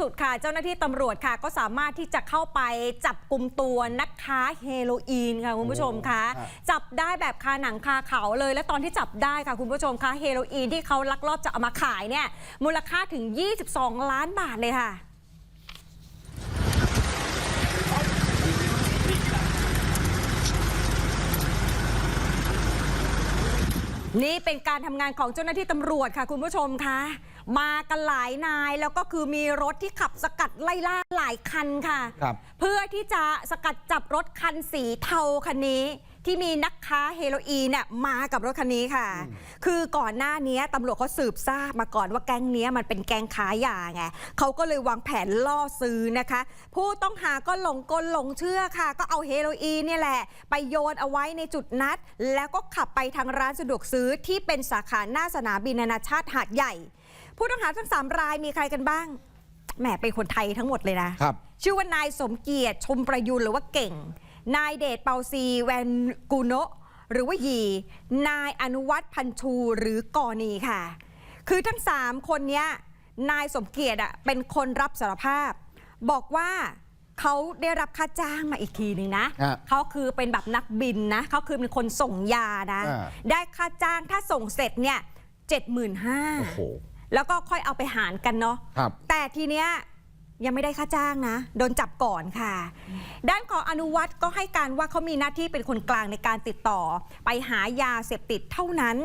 สุดค่ะ เจ้าหน้าที่ตำรวจค่ะ ก็สามารถที่จะเข้าไปจับกลุ่มตัวนักค้าเฮโรอีนค่ะคุณผู้ชมคะโอ้ฮะจับได้แบบคาหนังคาเขาเลย และตอนที่จับได้ค่ะคุณผู้ชมคะเฮโรอีนที่เขาลักลอบจะเอามาขายเนี่ยมูลค่าถึง 22 ล้านบาทเลยค่ะนี่เป็นการทำงานของเจ้าหน้าที่ตำรวจค่ะคุณผู้ชมคะ มากันหลายนายแล้วก็คือมีรถที่ขับสกัดไล่ล่าหลายคันค่ะ ครับเพื่อที่จะสกัดจับรถคันสีเทาคันนี้ ที่มีนักค้าเฮโรอีนเนี่ยมากับรถคันนี้ค่ะ คือก่อนหน้านี้ตำรวจเขาสืบทราบมาก่อนว่าแก๊งเนี้ยมันเป็นแก๊งค้ายาไงเขาก็เลยวางแผนล่อซื้อนะคะ ผู้ต้องหาก็หลงกลหลงเชื่อค่ะ ก็เอาเฮโรอีนเนี่ยแหละ ไปโยนเอาไว้ในจุดนัด แล้วก็ขับไปทางร้านสะดวกซื้อที่เป็นสาขาหน้าสนามบินนานาชาติหาดใหญ่ ผู้ต้องหาทั้งสามรายมีใครกันบ้าง แหมเป็นคนไทยทั้งหมดเลยนะ ครับ ชื่อว่านายสมเกียรติชมประยุนหรือว่าเก่ง นายเดชเปาซีแวนกูโนะหรือว่ายี นายอนุวัฒน์พันชูหรือกอนีค่ะ คือทั้ง 3 คนเนี้ยนายสมเกียรติอะเป็นคนรับสารภาพ บอกว่าเขาได้รับค่าจ้างมาอีกทีหนึ่งนะฮะเขาคือเป็นแบบนักบินนะ เขาคือเป็นคนส่งยานะ อ่า ได้ค่าจ้างถ้าส่งเสร็จเนี่ยเจ็ดหมื่นห้า โอ้โห แล้วก็ค่อยเอาไปหารกันเนาะครับ แต่ทีเนี้ยยังไม่ได้ค่าจ้างนะ โดนจับก่อนค่ะ ด้านของอนุวัตรก็ให้การว่าเขามีหน้าที่เป็นคนกลางในการติดต่อ ไปหายาเสพติดเท่านั้น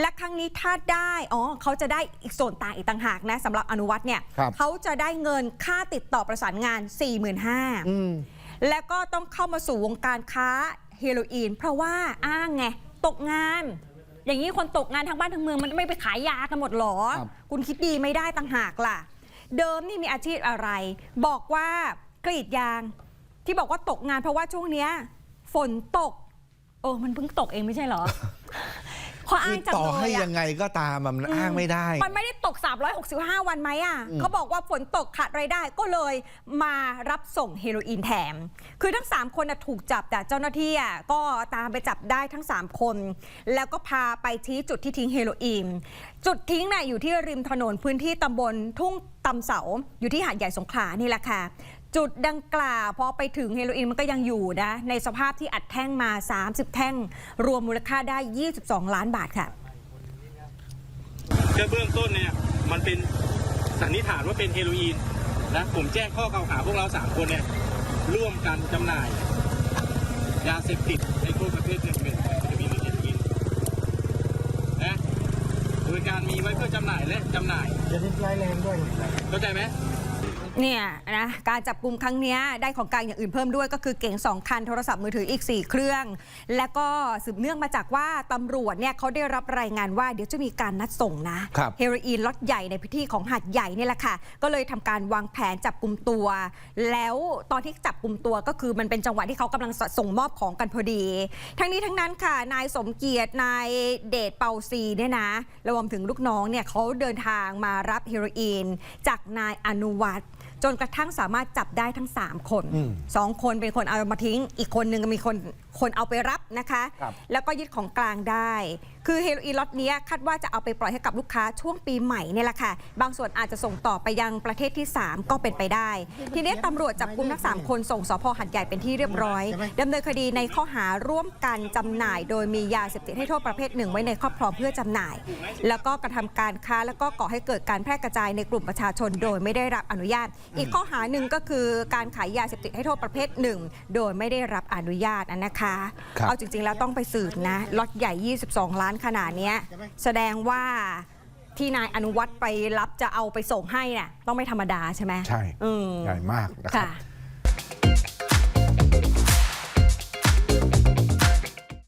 และครั้งนี้ถ้าได้อ๋อเขาจะได้อีกส่วนต่างอีกต่างหากนะสำหรับอนุวัตรเนี่ยครับ เขาจะได้เงินค่าติดต่อประสานงาน 45,000อืมแล้วก็ต้องเข้ามาสู่วงการค้าเฮโรอีน เพราะว่าอ้างไง ตกงาน อย่างนี้คนตกงานทั้งบ้านทั้งเมืองมันไม่ไปขายยากันหมดหรอ ครับ คุณคิดดีไม่ได้ต่างหากล่ะ เดิมนี่มีอาชีพอะไร บอกว่ากรีดยาง ที่บอกว่าตกงานเพราะว่าช่วงเนี้ยฝนตก เออมันเพิ่งตกเองไม่ใช่เหรอ ขออ้าคืงอจังต่อเลให้ยอะยังไงก็ตามอะมันอ้างไม่ได้ มันไม่ได้ตก 365 วันไหมอะอืม เขาบอกว่าฝนตกขาดรายได้ก็เลยมารับส่งเฮโรอีนแถม คือทั้ง 3 คนน่ะถูกจับจากเจ้าหน้าที่อะก็ตามไปจับได้ทั้ง 3 คน แล้วก็พาไปชี้จุดที่ทิ้งเฮโรอีน จุดทิ้งน่ะอยู่ที่ริมถนนพื้นที่ตำบลทุ่งตำเสาอยู่ที่หาดใหญ่สงขลานี่แหละค่ะ จุดดังกล่าวพอไปถึงเฮโรอีนมันก็ยังอยู่นะ ในสภาพที่อัดแท่งมา 30 แท่ง รวมมูลค่าได้ 22 ล้านบาทค่ะก็เบื้องต้นเนี่ยมันเป็นสันนิษฐานว่าเป็นเฮโรอีนนะผมแจ้งข้อกล่าวหาพวกเราสามคนเนี่ยร่วมกันจำหน่าย ยาเสพติดในโทษประเภทหนึ่งเป็นเฮโรอีนหรือเฮโรอีนนะโดยการมีไว้เพื่อจำหน่ายและจำหน่ายจะได้ร้ายแรงด้วยเข้าใจไหม เนี่ยนะการจับกลุ่มครั้งเนี้ยได้ของกลางอย่างอื่นเพิ่มด้วยก็คือเก๋ง2 คันโทรศัพท์มือถืออีก 4 เครื่อง และก็สืบเนื่องมาจากว่าตำรวจเนี่ยเขาได้รับรายงานว่าเดี๋ยวจะมีการนัดส่งนะครับเฮโรอีนล็อตใหญ่ในพื้นที่ของหาดใหญ่นี่แหละค่ะ ก็เลยทำการวางแผนจับกลุ่มตัว แล้วตอนที่จับกลุ่มตัวก็คือมันเป็นจังหวะที่เขากำลังส่งมอบของกันพอดี ทั้งนี้ทั้งนั้นค่ะนายสมเกียรตินายเดชเปาซีเนี่ยนะรวมถึงลูกน้องเนี่ยเขาเดินทางมารับเฮโรอีนจากนายอนุวัตร จนกระทั่งสามารถจับได้ทั้ง 3 คน อืมสองคนเป็นคนเอามาทิ้ง อีกคนนึงมีคนคนเอาไปรับ นะคะ ครับ แล้วก็ยึดของกลางได้ คือเฮโรอีนล็อตเนี้ยคาดว่าจะเอาไปปล่อยให้กับลูกค้าช่วงปีใหม่เนี่ยแหละค่ะ บางส่วนอาจจะส่งต่อไปยังประเทศที่ 3 ก็เป็นไปได้ ทีนี้ตำรวจจับกุมทั้ง 3 คนส่งสพหัดใหญ่เป็นที่เรียบร้อยดำเนินคดีในข้อหาร่วมกันจำหน่าย โดยมียาเสพติดให้โทษประเภทหนึ่งไว้ในครอบครองเพื่อจำหน่าย แล้วก็กระทำการค้าแล้วก็ก่อให้เกิดการแพร่กระจายในกลุ่มประชาชนโดยไม่ได้รับอนุญาต อีกข้อหาหนึ่งก็คือการขายยาเสพติดให้โทษประเภทหนึ่งโดยไม่ได้รับอนุญาตอะนะคะครับ เอาจริง ๆ แล้วต้องไปสืบนะล็อตใหญ่ 22 ล้านขนาดเนี้ยแสดงว่าที่นายอนุวัตรไปรับจะเอาไปส่งให้น่ะต้องไม่ธรรมดาใช่ไหมใช่ อืม ใหญ่มากนะครับ ค่ะ